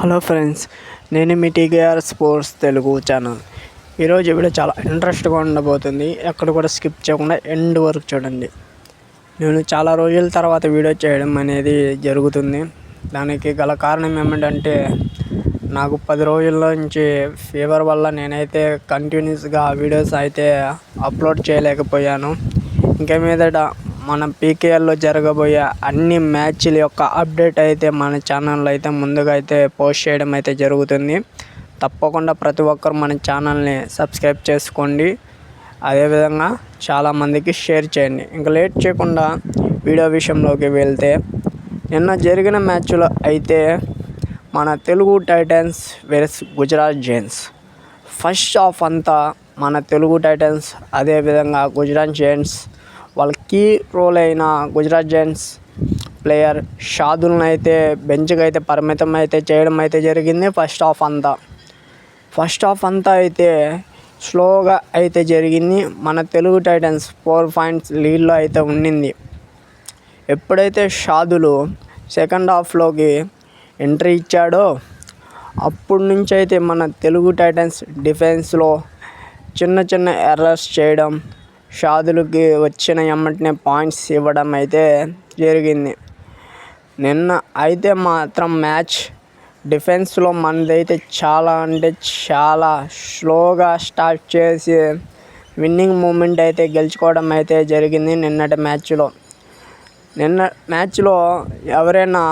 Hello friends నేను మీ TKR sports Telugu channel. ఈరోజు వీడియో చాలా ఇంట్రెస్ట్గా ఉండబోతుంది. ఎక్కడ కూడా స్కిప్ చేయకుండా ఎండ్ వరకు చూడండి. నేను చాలా రోజుల తర్వాత వీడియో చేయడం అనేది జరుగుతుంది. దానికి గల కారణం ఏమిటంటే నాకు పది రోజుల నుంచి ఫీవర్ వల్ల నేనైతే కంటిన్యూస్గా వీడియోస్ అయితే అప్లోడ్ చేయలేకపోయాను. ఇంక మీదట మన పీకేఎల్లో జరగబోయే అన్ని మ్యాచ్ల యొక్క అప్డేట్ అయితే మన ఛానల్లో అయితే ముందుగా అయితే పోస్ట్ చేయడం అయితే జరుగుతుంది. తప్పకుండా ప్రతి ఒక్కరు మన ఛానల్ని సబ్స్క్రైబ్ చేసుకోండి. అదేవిధంగా చాలామందికి షేర్ చేయండి. ఇంకా లేట్ చేయకుండా వీడియో విషయంలోకి వెళ్తే నిన్న జరిగిన మ్యాచ్లో అయితే మన Telugu titans versus Gujarat giants. First half అంతా మన తెలుగు టైటన్స్ అదేవిధంగా గుజరాత్ జైన్స్ వాళ్ళ కీ రోల్ అయిన గుజరాత్ జైంట్స్ ప్లేయర్ షాదుల్ని అయితే బెంచ్కి అయితే పరిమితం అయితే చేయడం అయితే జరిగింది ఫస్ట్ హాఫ్ అంతా. ఫస్ట్ హాఫ్ అంతా అయితే స్లోగా అయితే జరిగింది. మన తెలుగు టైటన్స్ ఫోర్ పాయింట్స్ లీడ్లో అయితే ఉండింది. ఎప్పుడైతే షాదులు సెకండ్ హాఫ్లోకి ఎంట్రీ ఇచ్చాడో అప్పటి నుంచి అయితే మన తెలుగు టైటన్స్ డిఫెన్స్లో చిన్న చిన్న ఎర్రర్స్ చేయడం షాదులకి వచ్చిన ఎమ్మటనే పాయింట్స్ ఇవ్వడం అయితే జరిగింది. నిన్న అయితే మాత్రం మ్యాచ్ డిఫెన్స్లో మనదైతే చాలా అంటే చాలా స్లోగా స్టార్ట్ చేసి విన్నింగ్ మూమెంట్ అయితే గెలుచుకోవడం అయితే జరిగింది నిన్నటి మ్యాచ్లో. నిన్న మ్యాచ్లో ఎవరైనా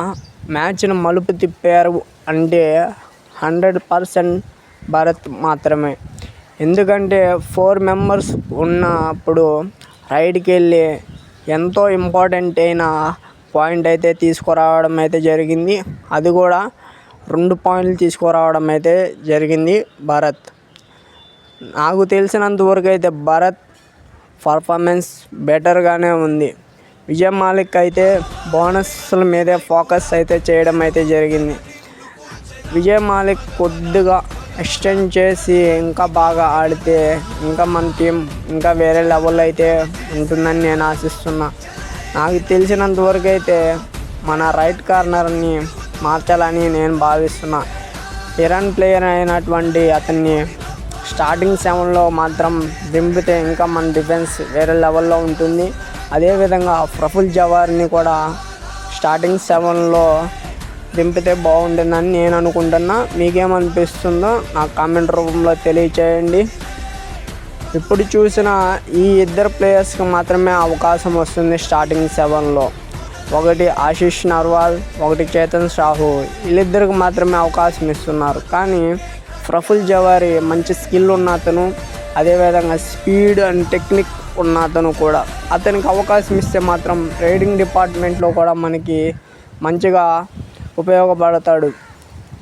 మ్యాచ్ను మలుపు తిప్పారు అంటే హండ్రెడ్ పర్సెంట్ భారత్ మాత్రమే. ఎందుకంటే ఫోర్ మెంబర్స్ ఉన్నప్పుడు రైడ్కి వెళ్ళి ఎంతో ఇంపార్టెంట్ అయిన పాయింట్ అయితే తీసుకురావడం అయితే జరిగింది. అది కూడా రెండు పాయింట్లు తీసుకురావడం అయితే జరిగింది భరత్. నాకు తెలిసినంత వరకు అయితే భరత్ పర్ఫార్మెన్స్ బెటర్గానే ఉంది. విజయ్ మాలిక్ అయితే బోనస్ల మీదే ఫోకస్ అయితే చేయడం అయితే జరిగింది. విజయ్ మాలిక్ కొద్దిగా ఎక్స్టెండ్ చేసి ఇంకా బాగా ఆడితే ఇంకా మన టీం ఇంకా వేరే లెవెల్ అయితే ఉంటుందని నేను ఆశిస్తున్నా. నాకు తెలిసినంత వరకు అయితే మన రైట్ కార్నర్ని మార్చాలని నేను భావిస్తున్నా. ఇరాన్ ప్లేయర్ అయినటువంటి అతన్ని స్టార్టింగ్ సెవెన్లో మాత్రం దింపితే ఇంకా మన డిఫెన్స్ వేరే లెవెల్లో ఉంటుంది. అదేవిధంగా ప్రఫుల్ జవార్ని కూడా స్టార్టింగ్ సెవెన్లో దింపితే బాగుంటుందని నేను అనుకుంటున్నా. మీకేమనిపిస్తుందో నాకు కామెంట్ రూపంలో తెలియచేయండి. ఇప్పుడు చూసిన ఈ ఇద్దరు ప్లేయర్స్కి మాత్రమే అవకాశం వస్తుంది స్టార్టింగ్ సెవెన్లో. ఒకటి ఆశిష్ నర్వాల్ ఒకటి చేతన్ సాహు. వీళ్ళిద్దరికి మాత్రమే అవకాశం ఇస్తున్నారు. కానీ ప్రఫుల్ జవారి మంచి స్కిల్ ఉన్న అతను అదేవిధంగా స్పీడ్ అండ్ టెక్నిక్ ఉన్న అతను కూడా. అతనికి అవకాశం ఇస్తే మాత్రం రైడింగ్ డిపార్ట్మెంట్లో కూడా మనకి మంచిగా ఉపయోగపడతాడు.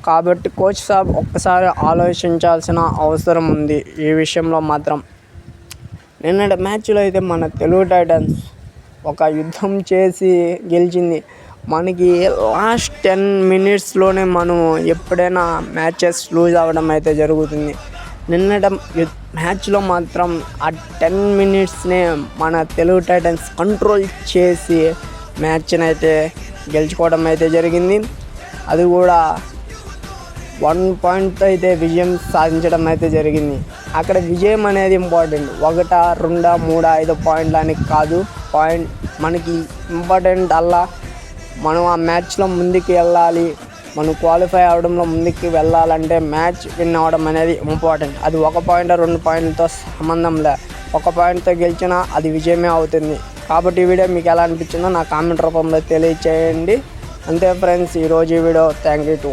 కాబట్టి కోచ్ సాబ్ ఒక్కసారి ఆలోచించాల్సిన అవసరం ఉంది ఈ విషయంలో మాత్రం. నిన్నటి మ్యాచ్లో అయితే మన తెలుగు టైటన్స్ ఒక యుద్ధం చేసి గెలిచింది. మనకి లాస్ట్ టెన్ మినిట్స్లోనే మనం ఎప్పుడైనా మ్యాచెస్ లూజ్ అవ్వడం అయితే జరుగుతుంది. నిన్నటి మ్యాచ్లో మాత్రం ఆ టెన్ మినిట్స్నే మన తెలుగు టైటన్స్ కంట్రోల్ చేసి మ్యాచ్ని అయితే గెలుచుకోవడం అయితే జరిగింది. అది కూడా వన్ పాయింట్ అయితే విజయం సాధించడం అయితే జరిగింది. అక్కడ విజయం అనేది ఇంపార్టెంట్. ఒకట రెండా మూడా ఐదు పాయింట్లు అని కాదు. పాయింట్ మనకి ఇంపార్టెంట్ అలా మనం ఆ మ్యాచ్లో ముందుకు వెళ్ళాలి. మనం క్వాలిఫై అవడంలో ముందుకు వెళ్ళాలంటే మ్యాచ్ విన్ అవడం అనేది ఇంపార్టెంట్. అది ఒక పాయింట్ రెండు పాయింట్లతో సంబంధం లే. ఒక పాయింట్తో గెలిచినా అది విజయమే అవుతుంది. కాబట్టి ఈ వీడియో మీకు ఎలా అనిపించిందో నా కామెంట్ రూపంలో తెలియచేయండి. అంతే ఫ్రెండ్స్ ఈరోజు ఈ వీడియో. Thank you to